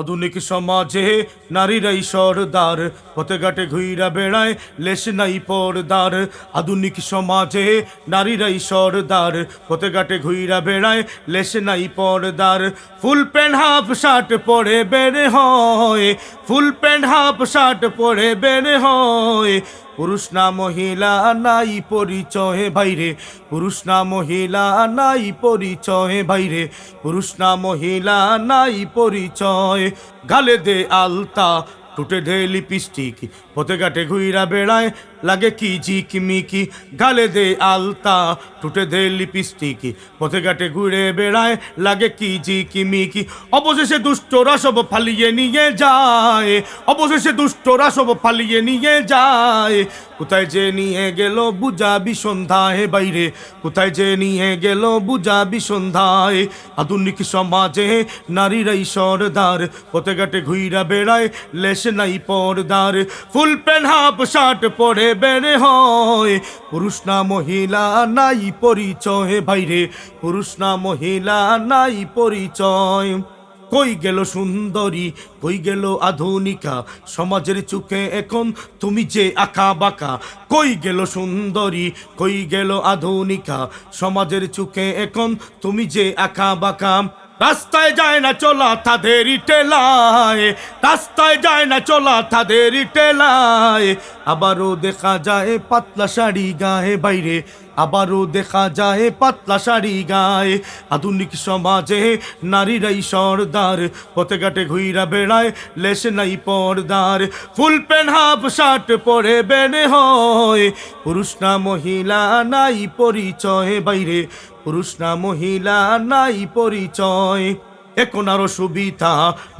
আধুনিক সমাজে নারীরাই সরদার পথে ঘাটে ঘুইরা বেড়ায়, লেশ নাই পর্দার আধুনিক সমাজে নারীরাই সরদার পথে ঘাটে ঘুইরা বেড়ায়, লেশ নাই পর্দার ফুল প্যান্ট, হাফ শার্ট পরে বেড়ে হয়, ফুল প্যান্ট, হাফ শার্ট পরে বেড়ে হয়। পুরুষ না, মহিলা নাই, পরিচয় ভাইরে। পুরুষ না, মহিলা নাই, পরিচয় ভাইরে। পুরুষ না, মহিলা নাই, পরিচয়। গালে দে আলতা টুটে ঢে লিপস্টিক, পথে ঘাটে ঘুইরা বেড়ায়। লাগে কি ঝিকমিকি গালে দে আলতা, টুটে দে লিপস্টিক পথে ঘাটে ঘুরে বেড়ায়, লাগে কি ঝিকমিকি অবশেষে দুষ্টরা সব ফালিয়ে নিয়ে যায়। অবশেষে দুষ্টরা সব ফালিয়ে নিয়ে যায়। কোথায় যে নিয়ে গেল বুঝাবি সন্ধ্যায় বাইরে? কোথায় যে নিয়ে গেল বুঝাবি সন্ধ্যায়? আধুনিক সমাজে নারীরাই সরদার। পথে ঘাটে ঘুইরা বেড়ায়, লেশ নাই পর্দার। ফুল প্যান্ট হাফ, শার্ট পরে বেড়ে হয়। পুরুষ না মহিলা নাই পরিচয়। বাইরে পুরুষ না মহিলা নাই পরিচয়। কই গেল সুন্দরী, কই গেল আধুনিকা? সমাজের চোখে এখন তুমি যে আঁকা বাঁকা। কই গেল সুন্দরী, কই গেল আধুনিকা? সমাজের চোখে এখন তুমি যে আঁকা বাঁকা। রাস্তায় যায় না চলা তাদের টেলায় রাস্তায় যায় না চলা তাদের টেলায় আবারও দেখা যায় পাতলা শাড়ি গায়ে বাইরে। আবারও দেখা যায় পাতলা শাড়ি গায়ে। আধুনিক সমাজে নারীরাই সর্দার। পথে ঘাটে ঘুইরা বেড়ায়, লেশ নাই পর্দার। ফুল প্যান্ট, হাফ শার্ট পরে বেড়ে হয়। পুরুষ না মহিলা, নাই পরিচয়। বাইরে পুরুষ না মহিলা, নাই পরিচয়। এখন আরও সুবিধা।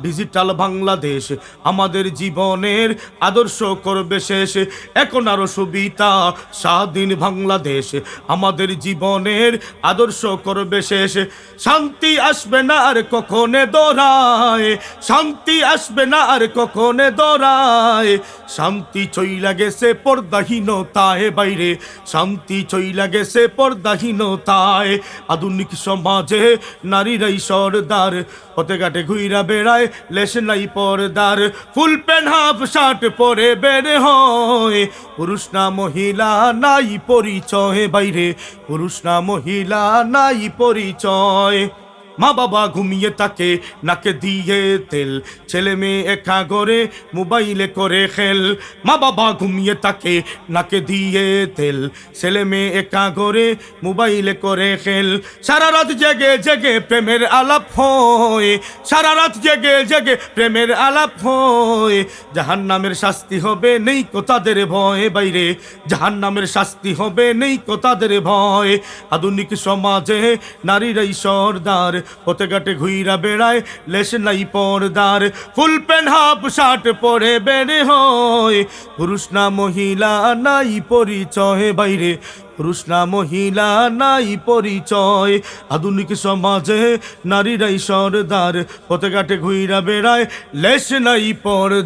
ডিজিটাল বাংলাদেশ আমাদের জীবনের আদর্শ করবে শেষ। এখন আরও সুবিধা, স্বাধীন বাংলাদেশ আমাদের জীবনের আদর্শ করবে শেষ। শান্তি আসবে না আর কখনে দৌড়ায় শান্তি আসবে না আর কখনে দৌড়ায় শান্তি চইলা গেছে পর্দাহীনতায় বাইরে, শান্তি চইলা গেছে পর্দাহীনতায়। আধুনিক সমাজে নারীরাই সর্দার পথে ঘাটে ঘুইরা বেড়ায়, লেশ নাই পর্দার, ফুল প্যান্ট হাফ শার্ট পরে বেড়ে হয়। পুরুষ না মহিলা নাই পরিচয়, বাইরে পুরুষ না মহিলা নাই পরিচয়। মা বাবা ঘুমিয়ে থাকে, নাকে দিয়ে তেল। ছেলে মেয়ে একা করে মোবাইলে করে খেল। মা বাবা ঘুমিয়ে থাকে, নাকে দিয়ে তেল। ছেলে মেয়ে একা করে মোবাইলে করে খেল। সারা রাত জেগে জেগে প্রেমের আলাপ হয়। সারা রাত জেগে জেগে প্রেমের আলাপ হয়। জাহান নামের শাস্তি হবে নেই কো তাদের ভয় বাইরে। জাহান নামের শাস্তি হবে নেই কো তাদের ভয়। আধুনিক সমাজে নারীরাই সর্দার। পথে ঘাটে ঘুইরা বেড়ায়, লেশ নাই পর্দার। ফুল প্যান্ট হাফ শার্ট পরে বেড়ে হয় পুরুষ না মহিলা নাই পরিচয়, বাইরে পুরুষ না মহিলা নাই পরিচয়। আধুনিক সমাজে নারীরাই সর্দার পথে ঘাটে ঘুইরা বেড়ায়, লেশ নাই পর্দার।